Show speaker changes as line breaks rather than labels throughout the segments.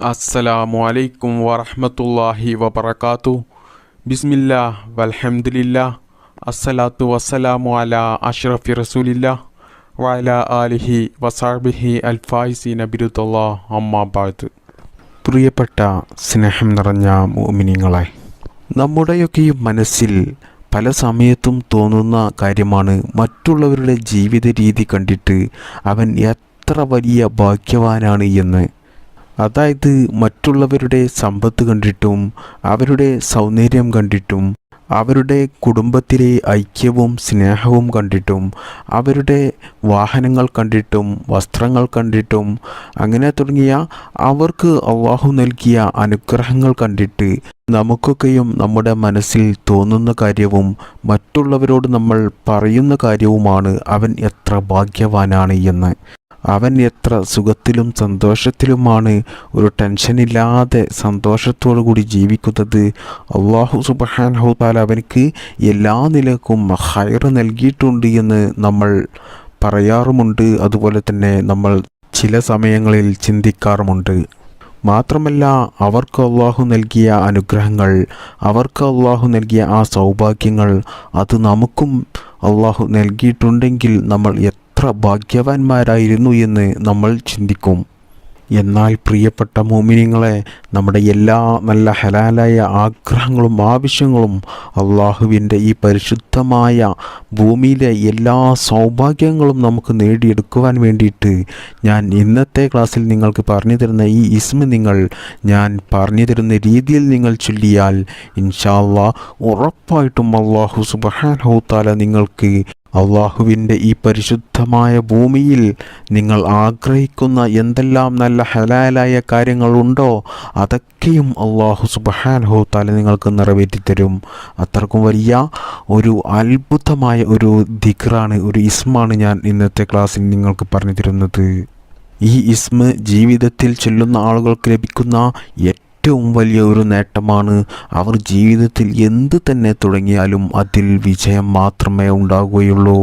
അസ്സലാമു അലൈക്കും വറഹ്മത്തുള്ളാഹി വബറകാതു ബിസ്മില്ലാ വൽഹംദുലില്ലാ അസ്സലാത്തു വസ്സലാമു അലാ അഷ്റഫി റസൂലില്ലാ വല ആലിഹി വസാബിഹി അൽഫായിസി ബിരുദല്ലാ അമ്മാബാദ് പ്രിയപ്പെട്ട സ്നേഹം നിറഞ്ഞ മോമിനിങ്ങളെ നമ്മുടെയൊക്കെ മനസ്സിൽ പല സമയത്തും തോന്നുന്ന കാര്യമാണ് മറ്റുള്ളവരുടെ ജീവിത രീതി കണ്ടിട്ട് അവൻ എത്ര വലിയ ഭാഗ്യവാനാണ് എന്ന്. അതായത് മറ്റുള്ളവരുടെ സമ്പത്ത് കണ്ടിട്ടും അവരുടെ സൗന്ദര്യം കണ്ടിട്ടും അവരുടെ കുടുംബത്തിലെ ഐക്യവും സ്നേഹവും കണ്ടിട്ടും അവരുടെ വാഹനങ്ങൾ കണ്ടിട്ടും വസ്ത്രങ്ങൾ കണ്ടിട്ടും അങ്ങനെ തുടങ്ങിയ അവർക്ക് അള്ളാഹു നൽകിയ അനുഗ്രഹങ്ങൾ കണ്ടിട്ട് നമുക്കൊക്കെയും നമ്മുടെ മനസ്സിൽ തോന്നുന്ന കാര്യവും മറ്റുള്ളവരോട് നമ്മൾ പറയുന്ന കാര്യവുമാണ് അവൻ എത്ര ഭാഗ്യവാനാണ് എന്ന്. അവൻ എത്ര സുഖത്തിലും സന്തോഷത്തിലുമാണ്. ഒരു ടെൻഷനില്ലാതെ സന്തോഷത്തോടു കൂടി ജീവിക്കുന്നത്. അള്ളാഹു സുബഹാനഹു താല അവനക്ക് എല്ലാ നിലക്കും ഹയർ നൽകിയിട്ടുണ്ട് എന്ന് നമ്മൾ പറയാറുമുണ്ട്. അതുപോലെ തന്നെ നമ്മൾ ചില സമയങ്ങളിൽ ചിന്തിക്കാറുമുണ്ട്. മാത്രമല്ല അവർക്ക് അള്ളാഹു നൽകിയ അനുഗ്രഹങ്ങൾ അവർക്ക് അള്ളാഹു നൽകിയ ആ സൗഭാഗ്യങ്ങൾ അത് നമുക്കും അള്ളാഹു നൽകിയിട്ടുണ്ടെങ്കിൽ നമ്മൾ എത്ര ഭാഗ്യവാന്മാരായിരുന്നു എന്ന് നമ്മൾ ചിന്തിക്കും. എന്നാൽ പ്രിയപ്പെട്ട മോമിനിങ്ങളെ നമ്മുടെ എല്ലാ നല്ല ഹലാലായ ആഗ്രഹങ്ങളും ആവശ്യങ്ങളും അള്ളാഹുവിന്റെ ഈ പരിശുദ്ധമായ ഭൂമിയിലെ എല്ലാ സൗഭാഗ്യങ്ങളും നമുക്ക് നേടിയെടുക്കുവാൻ വേണ്ടിയിട്ട് ഞാൻ ഇന്നത്തെ ക്ലാസ്സിൽ നിങ്ങൾക്ക് പറഞ്ഞു തരുന്ന ഈ ഇസ്മ നിങ്ങൾ ഞാൻ പറഞ്ഞു തരുന്ന രീതിയിൽ നിങ്ങൾ ചൊല്ലിയാൽ ഇൻഷാല്ല ഉറപ്പായിട്ടും അള്ളാഹു സുബഹാനഹുത്താല നിങ്ങൾക്ക് അള്ളാഹുവിന്റെ ഈ പരിശുദ്ധമായ ഭൂമിയിൽ നിങ്ങൾ ആഗ്രഹിക്കുന്ന എന്തെല്ലാം നല്ല ഹലാലായ കാര്യങ്ങളുണ്ടോ അതൊക്കെയും അള്ളാഹു സുബഹാൻഹോ താല നിങ്ങൾക്ക് നിറവേറ്റിത്തരും അത്രക്കും വലിയ ഒരു അത്ഭുതമായ ഒരു ദിക്റാണ് ഒരു ഇസ്മാണ് ഞാൻ ഇന്നത്തെ ക്ലാസ്സിൽ നിങ്ങൾക്ക് പറഞ്ഞു തരുന്നത്. ഈ ഇസ്മ ജീവിതത്തിൽ ചെല്ലുന്ന ആളുകൾക്ക് ലഭിക്കുന്ന ഏറ്റവും വലിയ ഒരു നേട്ടമാണ് അവർ ജീവിതത്തിൽ എന്ത് തന്നെ തുടങ്ങിയാലും അതിൽ വിജയം മാത്രമേ ഉണ്ടാകുകയുള്ളൂ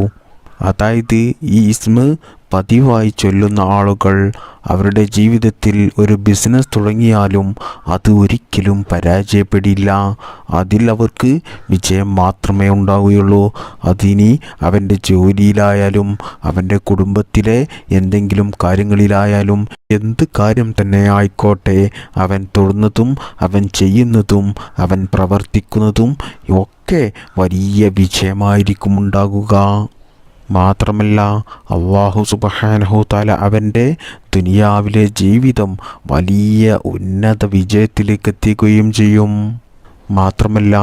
അതായത് ഈ ഇസ്മ പതിവായി ചൊല്ലുന്ന ആളുകൾ അവരുടെ ജീവിതത്തിൽ ഒരു ബിസിനസ് തുടങ്ങിയാലും അത് ഒരിക്കലും പരാജയപ്പെടില്ല. അതിൽ അവർക്ക് വിജയം മാത്രമേ ഉണ്ടാവുകയുള്ളൂ. അതിനി അവന്റെ ജോലിയിലായാലും അവന്റെ കുടുംബത്തിലെ എന്തെങ്കിലും കാര്യങ്ങളിലായാലും എന്ത് കാര്യം തന്നെ ആയിക്കോട്ടെ അവൻ തൊടുന്നതും അവൻ ചെയ്യുന്നതും അവൻ പ്രവർത്തിക്കുന്നതും ഒക്കെ വലിയ വിജയമായിരിക്കും ഉണ്ടാകുക. മാത്രമല്ല അള്ളാഹു സുബഹാനഹു താല അവന്റെ ദുനിയാവിലെ ജീവിതം വലിയ ഉന്നത വിജയത്തിലേക്ക് എത്തിക്കുകയും ചെയ്യും. മാത്രമല്ല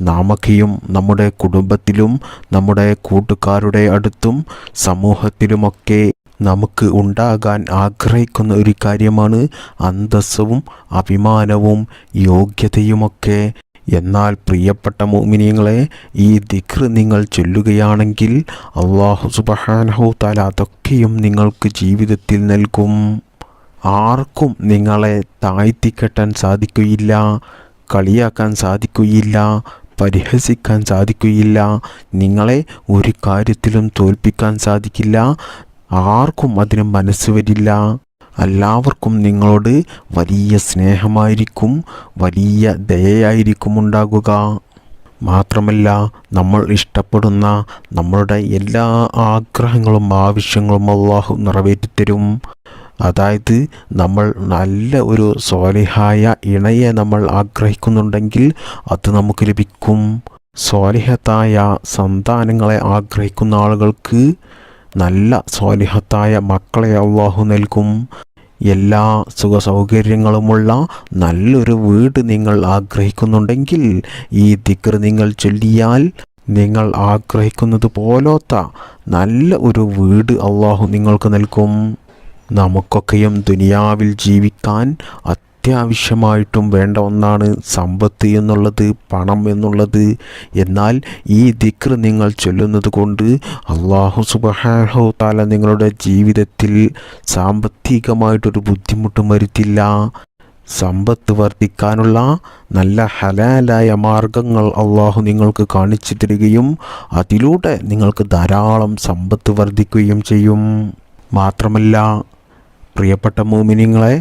നാമൊക്കെയും നമ്മുടെ കുടുംബത്തിലും നമ്മുടെ കൂട്ടുകാരുടെ അടുത്തും സമൂഹത്തിലുമൊക്കെ നമുക്ക് ഉണ്ടാകാൻ ആഗ്രഹിക്കുന്ന ഒരു കാര്യമാണ് അന്തസ്സവും അഭിമാനവും യോഗ്യതയുമൊക്കെ എന്നാൽ പ്രിയപ്പെട്ട മോമിനിയങ്ങളെ ഈ ദിക്ർ നിങ്ങൾ ചൊല്ലുകയാണെങ്കിൽ അള്ളാഹു സുബഹാനഹു താല അതൊക്കെയും നിങ്ങൾക്ക് ജീവിതത്തിൽ നൽകും. ആർക്കും നിങ്ങളെ താഴ്ത്തിക്കെട്ടാൻ സാധിക്കുകയില്ല കളിയാക്കാൻ സാധിക്കുകയില്ല പരിഹസിക്കാൻ സാധിക്കുകയില്ല നിങ്ങളെ ഒരു കാര്യത്തിലും തോൽപ്പിക്കാൻ സാധിക്കില്ല ആർക്കും അതിന് മനസ്സ് വരില്ല. എല്ലാവർക്കും നിങ്ങളോട് വലിയ സ്നേഹമായിരിക്കും വലിയ ദയയായിരിക്കും ഉണ്ടാകുക മാത്രമല്ല നമ്മൾ ഇഷ്ടപ്പെടുന്ന നമ്മളുടെ എല്ലാ ആഗ്രഹങ്ങളും ആവശ്യങ്ങളും അള്ളാഹു നിറവേറ്റിത്തരും. അതായത് നമ്മൾ നല്ല ഒരു സ്വാലിഹായ ഇണയെ നമ്മൾ ആഗ്രഹിക്കുന്നുണ്ടെങ്കിൽ അത് നമുക്ക് ലഭിക്കും. സ്വാലിഹത്തായ സന്താനങ്ങളെ ആഗ്രഹിക്കുന്ന ആളുകൾക്ക് നല്ല സ്വാലിഹത്തായ മക്കളെ അള്ളാഹു നൽകും. എല്ലാ സുഖ സൗകര്യങ്ങളുമുള്ള നല്ലൊരു വീട് നിങ്ങൾ ആഗ്രഹിക്കുന്നുണ്ടെങ്കിൽ ഈ ദിക്കർ നിങ്ങൾ ചൊല്ലിയാൽ നിങ്ങൾ ആഗ്രഹിക്കുന്നത് പോലത്തെ നല്ല ഒരു വീട് അള്ളാഹു നിങ്ങൾക്ക് നൽകും. നമുക്കൊക്കെയും ദുനിയാവിൽ ജീവിക്കാൻ അത്യാവശ്യമായിട്ടും വേണ്ട ഒന്നാണ് സമ്പത്ത് എന്നുള്ളത് പണം എന്നുള്ളത്. എന്നാൽ ഈ ദിക്ർ നിങ്ങൾ ചൊല്ലുന്നത് കൊണ്ട് അള്ളാഹു സുബഹാഹോ താല നിങ്ങളുടെ ജീവിതത്തിൽ സാമ്പത്തികമായിട്ടൊരു ബുദ്ധിമുട്ടും വരുത്തില്ല. സമ്പത്ത് വർദ്ധിക്കാനുള്ള നല്ല ഹലാലായ മാർഗങ്ങൾ അള്ളാഹു നിങ്ങൾക്ക് കാണിച്ചു തരികയും അതിലൂടെ നിങ്ങൾക്ക് ധാരാളം സമ്പത്ത് വർദ്ധിക്കുകയും ചെയ്യും. മാത്രമല്ല പ്രിയപ്പെട്ട മോമിനിങ്ങളെ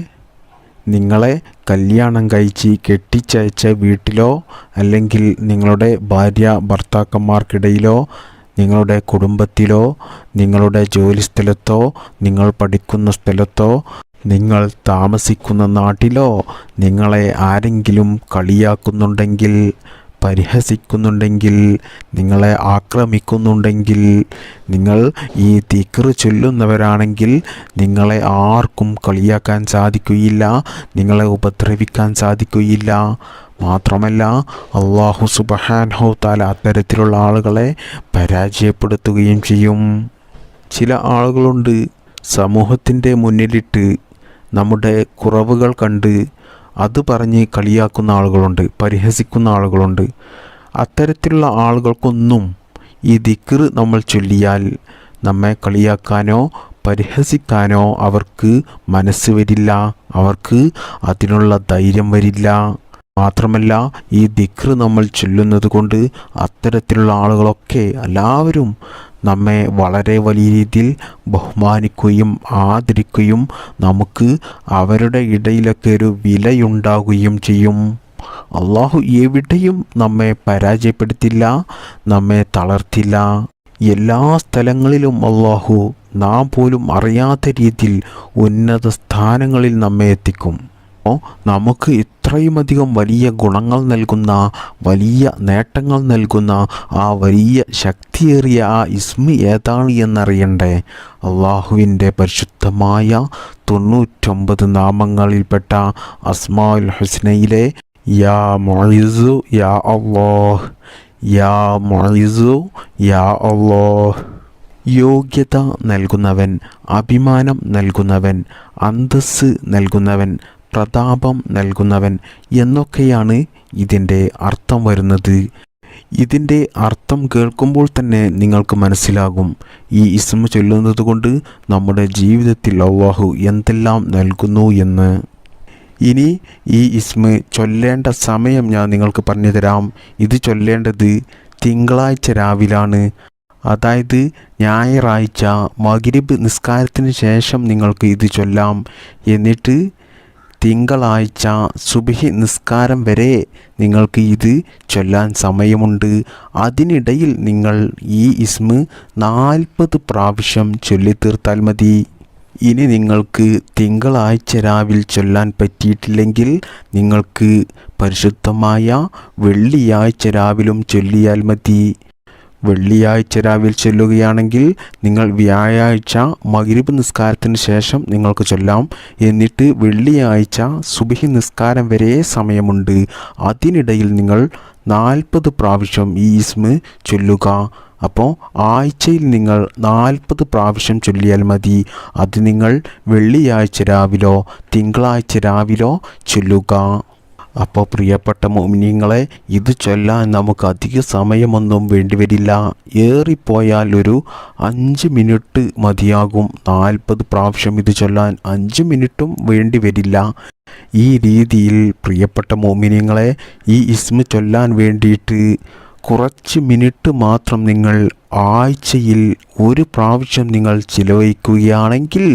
നിങ്ങളെ കല്യാണം കഴിച്ച് കെട്ടിച്ചയച്ച വീട്ടിലോ അല്ലെങ്കിൽ നിങ്ങളുടെ ഭാര്യ ഭർത്താക്കന്മാർക്കിടയിലോ നിങ്ങളുടെ കുടുംബത്തിലോ നിങ്ങളുടെ ജോലിസ്ഥലത്തോ നിങ്ങൾ പഠിക്കുന്ന സ്ഥലത്തോ നിങ്ങൾ താമസിക്കുന്ന നാട്ടിലോ നിങ്ങളെ ആരെങ്കിലും കളിയാക്കുന്നുണ്ടെങ്കിൽ പരിഹസിക്കുന്നുണ്ടെങ്കിൽ നിങ്ങളെ ആക്രമിക്കുന്നുണ്ടെങ്കിൽ നിങ്ങൾ ഈ തിക്കറ് ചൊല്ലുന്നവരാണെങ്കിൽ നിങ്ങളെ ആർക്കും കളിയാക്കാൻ സാധിക്കുകയില്ല നിങ്ങളെ ഉപദ്രവിക്കാൻ സാധിക്കുകയില്ല. മാത്രമല്ല അള്ളാഹു സുബഹാൻഹു താല അത്തരത്തിലുള്ള ആളുകളെ പരാജയപ്പെടുത്തുകയും ചെയ്യും. ചില ആളുകളുണ്ട് സമൂഹത്തിന്റെ മുന്നിലിട്ട് നമ്മുടെ കുറവുകൾ കണ്ട് അത് പറഞ്ഞ് കളിയാക്കുന്ന ആളുകളുണ്ട് പരിഹസിക്കുന്ന ആളുകളുണ്ട്. അത്തരത്തിലുള്ള ആളുകൾക്കൊന്നും ഈ ദിക്ർ നമ്മൾ ചൊല്ലിയാൽ നമ്മെ കളിയാക്കാനോ പരിഹസിക്കാനോ അവർക്ക് മനസ്സ് വരില്ല അവർക്ക് അതിനുള്ള ധൈര്യം വരില്ല. മാത്രമല്ല ഈ ദിക്ർ നമ്മൾ ചൊല്ലുന്നത് കൊണ്ട് അത്തരത്തിലുള്ള ആളുകളൊക്കെ എല്ലാവരും നമ്മെ വളരെ വലിയ രീതിയിൽ ബഹുമാനിക്കുകയും ആദരിക്കുകയും നമുക്ക് അവരുടെ ഇടയിലൊക്കെ ഒരു വിലയുണ്ടാകുകയും ചെയ്യും. അള്ളാഹു എവിടെയും നമ്മെ പരാജയപ്പെടുത്തില്ല നമ്മെ തളർത്തില്ല. എല്ലാ സ്ഥലങ്ങളിലും അള്ളാഹു നാം പോലും അറിയാത്ത രീതിയിൽ ഉന്നത സ്ഥാനങ്ങളിൽ നമ്മെ എത്തിക്കും. നമുക്ക് ഇത്രയുമധികം വലിയ ഗുണങ്ങൾ നൽകുന്ന വലിയ നേട്ടങ്ങൾ നൽകുന്ന ആ വലിയ ശക്തിയേറിയ ആ ഇസ്മി ഏതാണ് എന്നറിയണ്ടേ? അള്ളാഹുവിന്റെ പരിശുദ്ധമായ തൊണ്ണൂറ്റൊമ്പത് നാമങ്ങളിൽപ്പെട്ട അസ്മാഉൽ ഹുസ്നയിലെ യാ മൊയിസു യാ അള്ളാഹ് യാ മൊയിസു യാ അള്ളാഹ്. യോഗ്യത നൽകുന്നവൻ അഭിമാനം നൽകുന്നവൻ അന്തസ്സ് നൽകുന്നവൻ പ്രതാപം നൽകുന്നവൻ എന്നൊക്കെയാണ് ഇതിന്റെ അർത്ഥം വരുന്നത്. ഇതിന്റെ അർത്ഥം കേൾക്കുമ്പോൾ തന്നെ നിങ്ങൾക്ക് മനസ്സിലാകും. ഈ ഇസ്മ ചൊല്ലുന്നത് കൊണ്ട് നമ്മുടെ ജീവിതത്തിൽ അള്ളാഹു എന്തെല്ലാം നൽകുന്നു എന്ന്. ഇനി ഈ ഇസ്മ ചൊല്ലേണ്ട സമയം ഞാൻ നിങ്ങൾക്ക് പറഞ്ഞു തരാം. ഇത് ചൊല്ലേണ്ടത് തിങ്കളാഴ്ച രാവിലാണ്. അതായത് ഞായറാഴ്ച മകിരിബ് നിസ്കാരത്തിന് ശേഷം നിങ്ങൾക്ക് ഇത് ചൊല്ലാം. എന്നിട്ട് തിങ്കളാഴ്ച സുബിഹി നിസ്കാരം വരെ നിങ്ങൾക്ക് ഇത് ചൊല്ലാൻ സമയമുണ്ട്. അതിനിടയിൽ നിങ്ങൾ ഈ ഇസ്മ് നാൽപ്പത് പ്രാവശ്യം ചൊല്ലിത്തീർത്താൽ മതി. ഇനി നിങ്ങൾക്ക് തിങ്കളാഴ്ച രാവിൽ ചൊല്ലാൻ പറ്റിയിട്ടില്ലെങ്കിൽ നിങ്ങൾക്ക് പരിശുദ്ധമായ വെള്ളിയാഴ്ച രാവിലും ചൊല്ലിയാൽ മതി. വെള്ളിയാഴ്ച രാവിലെ ചൊല്ലുകയാണെങ്കിൽ നിങ്ങൾ വ്യാഴാഴ്ച മകിരിബ് നിസ്കാരത്തിന് ശേഷം നിങ്ങൾക്ക് ചൊല്ലാം. എന്നിട്ട് വെള്ളിയാഴ്ച സുബഹി നിസ്കാരം വരെ സമയമുണ്ട്. അതിനിടയിൽ നിങ്ങൾ നാൽപ്പത് പ്രാവശ്യം ഈ ഇസ്മ് ചൊല്ലുക. അപ്പോൾ ആഴ്ചയിൽ നിങ്ങൾ നാൽപ്പത് പ്രാവശ്യം ചൊല്ലിയാൽ മതി. അത് നിങ്ങൾ വെള്ളിയാഴ്ച രാവിലോ തിങ്കളാഴ്ച രാവിലോ ചൊല്ലുക. അപ്പോൾ പ്രിയപ്പെട്ട മോമിനിയങ്ങളെ ഇത് ചൊല്ലാൻ നമുക്ക് അധിക സമയമൊന്നും വേണ്ടിവരില്ല. ഏറിപ്പോയാൽ ഒരു അഞ്ച് മിനിറ്റ് മതിയാകും. നാൽപ്പത് പ്രാവശ്യം ഇത് ചൊല്ലാൻ അഞ്ച് മിനിറ്റും വേണ്ടിവരില്ല. ഈ രീതിയിൽ പ്രിയപ്പെട്ട മോമിനിയങ്ങളെ ഈ ഇസ്മ ചൊല്ലാൻ വേണ്ടിയിട്ട് കുറച്ച് മിനിറ്റ് മാത്രം നിങ്ങൾ ആഴ്ചയിൽ ഒരു പ്രാവശ്യം നിങ്ങൾ ചിലവഴിക്കുകയാണെങ്കിൽ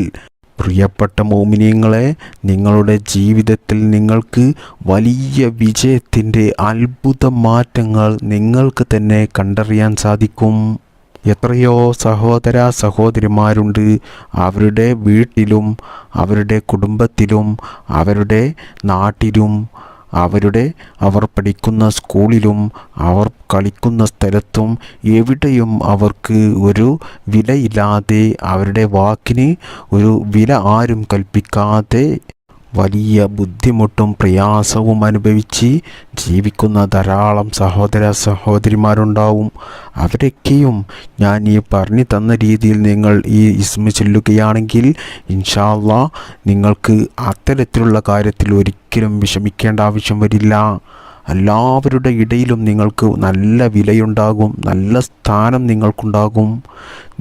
പ്രിയപ്പെട്ട മോമിനിയങ്ങളെ നിങ്ങളുടെ ജീവിതത്തിൽ നിങ്ങൾക്ക് വലിയ വിജയത്തിന്റെ അത്ഭുത മാറ്റങ്ങൾ നിങ്ങൾക്ക് തന്നെ കണ്ടറിയാൻ സാധിക്കും. എത്രയോ സഹോദര സഹോദരിമാരുണ്ട്. അവരുടെ വീട്ടിലും അവരുടെ കുടുംബത്തിലും അവരുടെ നാട്ടിലും അവരുടെ അവർ പഠിക്കുന്ന സ്കൂളിലും അവർ കളിക്കുന്ന സ്ഥലത്തും എവിടെയും അവർക്ക് ഒരു വിലയില്ലാതെ അവരുടെ വാക്കിന് ഒരു വില ആരും കൽപ്പിക്കാതെ വലിയ ബുദ്ധിമുട്ടും പ്രയാസവും അനുഭവിച്ച് ജീവിക്കുന്ന ധാരാളം സഹോദര സഹോദരിമാരുണ്ടാവും. അവരൊക്കെയും ഞാൻ ഈ പറഞ്ഞു തന്ന രീതിയിൽ നിങ്ങൾ ഈ ഇസ്മ ചൊല്ലുകയാണെങ്കിൽ ഇൻഷാല്ല നിങ്ങൾക്ക് അത്തരത്തിലുള്ള കാര്യത്തിൽ ഒരിക്കലും വിഷമിക്കേണ്ട ആവശ്യം വരില്ല. എല്ലാവരുടെ ഇടയിലും നിങ്ങൾക്ക് നല്ല വിലയുണ്ടാകും നല്ല സ്ഥാനം നിങ്ങൾക്കുണ്ടാകും.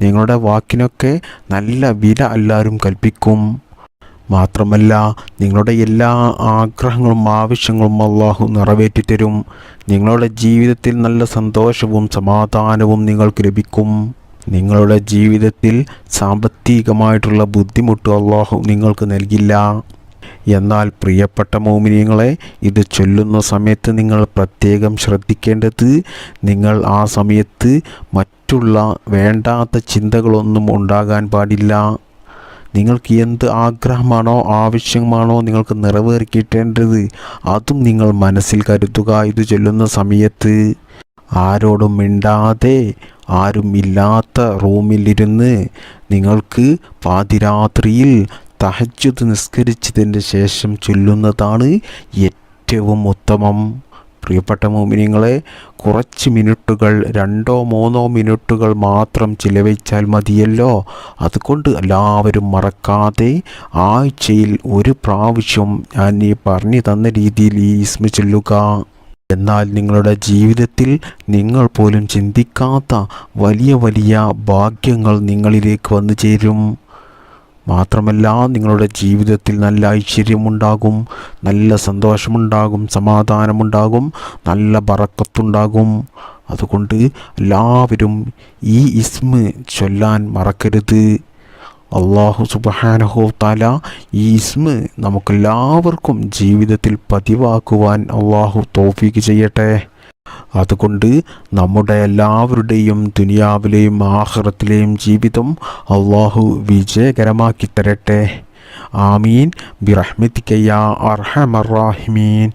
നിങ്ങളുടെ വാക്കിനൊക്കെ നല്ല വില എല്ലാവരും കൽപ്പിക്കും. മാത്രമല്ല നിങ്ങളുടെ എല്ലാ ആഗ്രഹങ്ങളും ആവശ്യങ്ങളും അള്ളാഹു നിറവേറ്റി തരും നിങ്ങളുടെ ജീവിതത്തിൽ നല്ല സന്തോഷവും സമാധാനവും നിങ്ങൾക്ക് ലഭിക്കും. നിങ്ങളുടെ ജീവിതത്തിൽ സാമ്പത്തികമായിട്ടുള്ള ബുദ്ധിമുട്ട് അള്ളാഹു നിങ്ങൾക്ക് നൽകില്ല. എന്നാൽ പ്രിയപ്പെട്ട മോമിനിയങ്ങളെ ഇത് ചൊല്ലുന്ന സമയത്ത് നിങ്ങൾ പ്രത്യേകം ശ്രദ്ധിക്കേണ്ടത് നിങ്ങൾ ആ സമയത്ത് മറ്റുള്ള വേണ്ടാത്ത ചിന്തകളൊന്നും ഉണ്ടാകാൻ പാടില്ല. നിങ്ങൾക്ക് എന്ത് ആഗ്രഹമാണോ ആവശ്യമാണോ നിങ്ങൾക്ക് നിറവേറിക്കിട്ടേണ്ടത് അതും നിങ്ങൾ മനസ്സിൽ കരുതുക. ഇത് ചൊല്ലുന്ന സമയത്ത് ആരോടും മിണ്ടാതെ ആരും ഇല്ലാത്ത റൂമിലിരുന്ന് നിങ്ങൾക്ക് പാതിരാത്രിയിൽ തഹജ്ജുദ് നിസ്കരിച്ചതിന്റെ ശേഷം ചൊല്ലുന്നതാണ് ഏറ്റവും ഉത്തമം. പ്രിയപ്പെട്ട മോമിനിങ്ങളെ കുറച്ച് മിനിറ്റുകൾ രണ്ടോ മൂന്നോ മിനിറ്റുകൾ മാത്രം ചിലവഴിച്ചാൽ മതിയല്ലോ. അതുകൊണ്ട് എല്ലാവരും മറക്കാതെ ആഴ്ചയിൽ ഒരു പ്രാവശ്യം ഞാൻ ഈ പറഞ്ഞു തന്ന രീതിയിൽ ഈ ചൊല്ലുക. എന്നാൽ നിങ്ങളുടെ ജീവിതത്തിൽ നിങ്ങൾ പോലും ചിന്തിക്കാത്ത വലിയ വലിയ ഭാഗ്യങ്ങൾ നിങ്ങളിലേക്ക് വന്നു ചേരും. മാത്രമല്ല നിങ്ങളുടെ ജീവിതത്തിൽ നല്ല ഐശ്വര്യമുണ്ടാകും നല്ല സന്തോഷമുണ്ടാകും സമാധാനമുണ്ടാകും നല്ല പറക്കത്തുണ്ടാകും അതുകൊണ്ട് എല്ലാവരും ഈ ഇസ്മ ചൊല്ലാൻ മറക്കരുത്. അള്ളാഹു സുബഹാനഹോ താല ഈ ഇസ്മ നമുക്കെല്ലാവർക്കും ജീവിതത്തിൽ പതിവാക്കുവാൻ അള്ളാഹു തോഫീക്ക് ചെയ്യട്ടെ. അതുകൊണ്ട് നമ്മുടെ എല്ലാവരുടെയും ദുനിയാവിലെയും ആഹ്റത്തിലെയും ജീവിതം അള്ളാഹു വിജയകരമാക്കി തരട്ടെ. ആമീൻ. ബിറഹ്മിത്തിക്കയ്യ അർഹമറാഹിമീൻ